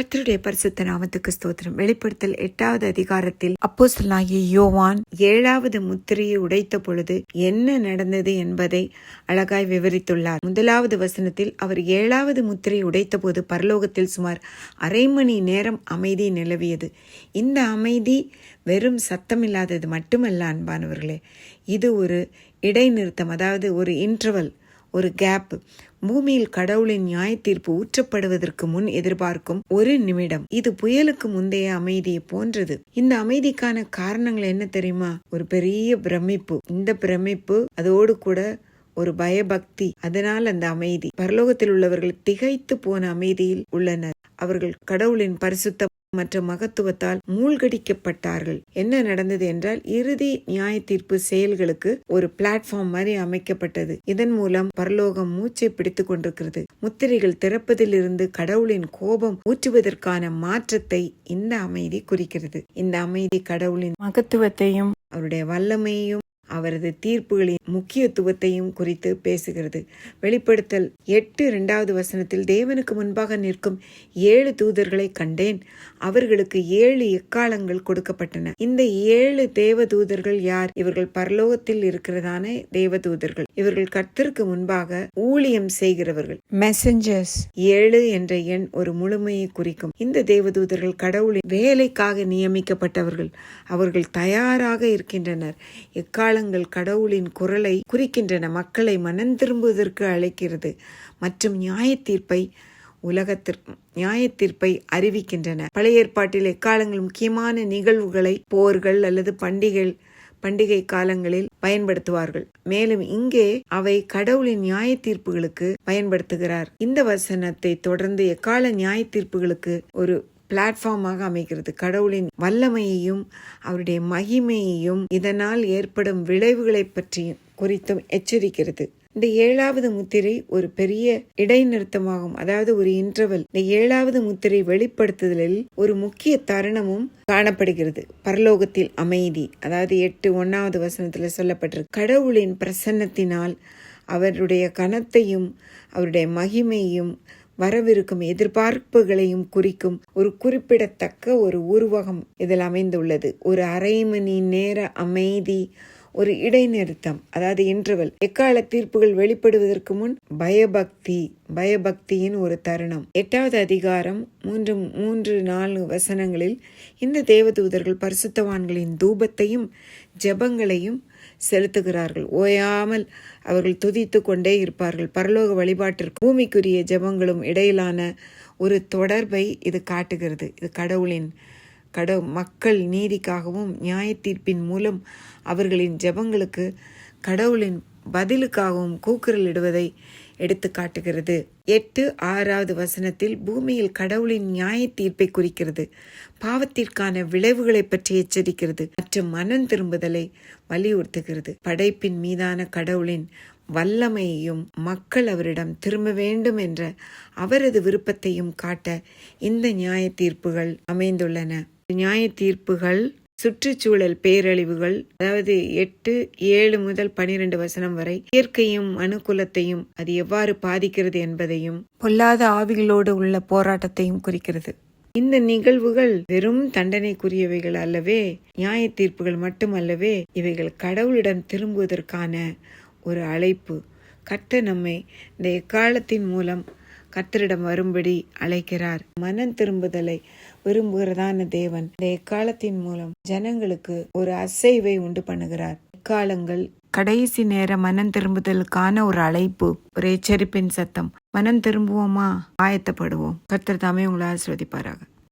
கர்த்தருடைய பரிசுத்த நாமத்துக்கு ஸ்தோத்திரம். வெளிப்படுத்தல் எட்டாவது அதிகாரத்தில் அப்போஸ்தலனாகிய யோவான் ஏழாவது முத்திரையை உடைத்த பொழுது என்ன நடந்தது என்பதை அழகாய் விவரித்துள்ளார். முதலாவது வசனத்தில் அவர் ஏழாவது முத்திரையை உடைத்த போது பரலோகத்தில் சுமார் அரை மணி நேரம் அமைதி நிலவியது. இந்த அமைதி வெறும் சத்தமில்லாதது மட்டுமல்ல அன்பானவர்களே. இது ஒரு இடைநிறுத்தம் அதாவது ஒரு இன்டர்வல் ஒரு கேப் பூமியில் கடவுளின் நியாய தீர்ப்பு ஊற்றப்படுவதற்கு முன் எதிர்பார்க்கும் ஒரு நிமிடம். இது புயலுக்கு முந்தைய அமைதியை போன்றது. இந்த அமைதிக்கான காரணங்கள் என்ன தெரியுமா? ஒரு பெரிய பிரமிப்பு. இந்த பிரமிப்பு அதோடு கூட ஒரு பயபக்தி. அதனால் அந்த அமைதி. பரலோகத்தில் உள்ளவர்கள் திகைத்து போன அமைதியில் உள்ளனர். அவர்கள் கடவுளின் பரிசுத்த மற்ற மகத்துவத்தால் மூழ்கடிக்கப்பட்டார்கள். என்ன நடந்தது என்றால் இறுதி நியாய தீர்ப்பு செயல்களுக்கு ஒரு பிளாட்ஃபார்ம் மாதிரி அமைக்கப்பட்டது. இதன் மூலம் பரலோகம் மூச்சை பிடித்துக் கொண்டிருக்கிறது. முத்திரைகள் திறப்பதிலிருந்து கடவுளின் கோபம் ஊற்றுவதற்கான மாற்றத்தை இந்த அமைதி குறிக்கிறது. இந்த அமைதி கடவுளின் மகத்துவத்தையும் அவருடைய வல்லமையையும் அவரது தீர்ப்புகளின் முக்கியத்துவத்தையும் குறித்து பேசுகிறது. வெளிப்படுத்தல் எட்டு இரண்டாவது வசனத்தில் தேவனுக்கு முன்பாக நிற்கும் ஏழு தூதர்களை கண்டேன். அவர்களுக்கு ஏழு எக்காலங்கள் கொடுக்கப்பட்டன. இந்த ஏழு தேவ தூதர்கள் யார்? இவர்கள் பரலோகத்தில் இருக்கிறதான தேவ தூதர்கள். இவர்கள் கர்த்தருக்கு முன்பாக ஊழியம் செய்கிறவர்கள். மெசஞ்சர்ஸ் ஏழு என்ற எண் ஒரு முழுமையை குறிக்கும். இந்த தேவதூதர்கள் கடவுளின் வேலைக்காக நியமிக்கப்பட்டவர்கள். அவர்கள் தயாராக இருக்கின்றனர். எக்காலங்கள் வசனங்கள் கடவுளின் குரலை குறிக்கின்றன. மக்களை மனம் திரும்புவதற்கு அழைக்கிறது. மற்றும் நியாய தீர்ப்பை உலகத்திற்கு நியாய தீர்ப்பை அறிவிக்கின்றன. பழைய ஏற்பாட்டில் எக்காலங்கள் முக்கியமான நிகழ்வுகளை போர்கள் அல்லது பண்டிகைகள் பண்டிகை காலங்களில் பயன்படுத்துவார்கள். மேலும் இங்கே அவை கடவுளின் நியாய தீர்ப்புகளுக்கு பயன்படுத்துகிறார். இந்த வசனத்தை தொடர்ந்து எக்கால நியாய தீர்ப்புகளுக்கு ஒரு பிளாட்ஃபார்மாக அமைகிறது. கடவுளின் வல்லமையையும் அவருடைய மகிமையையும் இதனால் ஏற்படும் விளைவுகளை பற்றியும் குறித்தும் எச்சரிக்கிறது. இந்த ஏழாவது முத்திரை ஒரு பெரிய இடைநிறுத்தமாகும். அதாவது ஒரு இன்டர்வல் இந்த ஏழாவது முத்திரை வெளிப்படுத்துதலில் ஒரு முக்கிய தருணமும் காணப்படுகிறது. பரலோகத்தில் அமைதி. அதாவது எட்டு ஒன்னாவது வசனத்துல சொல்லப்பட்டிருக்கு. கடவுளின் பிரசன்னத்தினால் அவருடைய கனத்தையும் அவருடைய மகிமையும் வரவிருக்கும் எதிர்பார்ப்புகளையும் குறிக்கும் ஒரு குறிப்பிடத்தக்க ஒரு உருவகம் இதில் அமைந்துள்ளது. ஒரு அரை மணி நேர அமைதி ஒரு இடைநிறுத்தம் அதாவது இன்டர்வல் எக்கால தீர்ப்புகள் வெளிப்படுவதற்கு முன் பயபக்தி பயபக்தியின் ஒரு தருணம். எட்டாவது அதிகாரம் மூன்று மூன்று நாலு வசனங்களில் இந்த தேவதூதர்கள் பரிசுத்தவான்களின் தூபத்தையும் ஜெபங்களையும் செலுத்துகிறார்கள். ஓயாமல் அவர்கள் துதித்து கொண்டே இருப்பார்கள். பரலோக வழிபாட்டிற்கு பூமிக்குரிய ஜெபங்களும் இடையிலான ஒரு தொடர்பை இது காட்டுகிறது. இது கடவுளின் கட மக்கள் நீதிக்காகவும் நியாய தீர்ப்பின் மூலம் அவர்களின் ஜெபங்களுக்கு கடவுளின் பதிலுக்காகவும் கூக்குரலிடுவதை எடுத்து காட்டுகிறது. எட்டு ஆறாவது வசனத்தில் பூமியில் கடவுளின் நியாய தீர்ப்பை குறிக்கிறது. பாவத்திற்கான விளைவுகளை பற்றி எச்சரிக்கிறது. மற்றும் மனம் திரும்புதலை வலியுறுத்துகிறது. படைப்பின் மீதான கடவுளின் வல்லமையையும் மக்கள் அவரிடம் திரும்ப வேண்டும் என்ற அவரது விருப்பத்தையும் காட்ட இந்த நியாய தீர்ப்புகள் அமைந்துள்ளன. நியாய தீர்ப்புகள் சுற்றுச்சூழல் பேரழிவுகள் அதாவது எட்டு ஏழு முதல் பனிரெண்டு வசனம் வரை இயற்கையும் அணுகுலத்தையும் அது எவ்வாறு பாதிக்கிறது என்பதையும் பொல்லாத ஆவிகளோடு உள்ள போராட்டத்தையும் குறிக்கிறது. இந்த நிகழ்வுகள் வெறும் தண்டனைக்குரியவைகள் அல்லவே நியாய தீர்ப்புகள் மட்டுமல்லவே இவைகள் கடவுளிடம் திரும்புவதற்கான ஒரு அழைப்பு. கட்ட நம்மை இந்த எக்காலத்தின் மூலம் கர்த்தரிடம் வரும்படி அழைக்கிறார். மனம் திரும்புதலை விரும்புகிறதான தேவன் இந்த எக்காலத்தின் மூலம் ஜனங்களுக்கு ஒரு அசைவை உண்டு பண்ணுகிறார். எக்காலங்கள்? கடைசி நேர மனம் திரும்புதலுக்கான ஒரு அழைப்பு ஒரு எச்சரிப்பின் சத்தம். மனம் திரும்புவோமா? ஆயத்தப்படுவோம். கர்த்தர் தாமே உங்களை ஆசிர்வதிப்பாராக.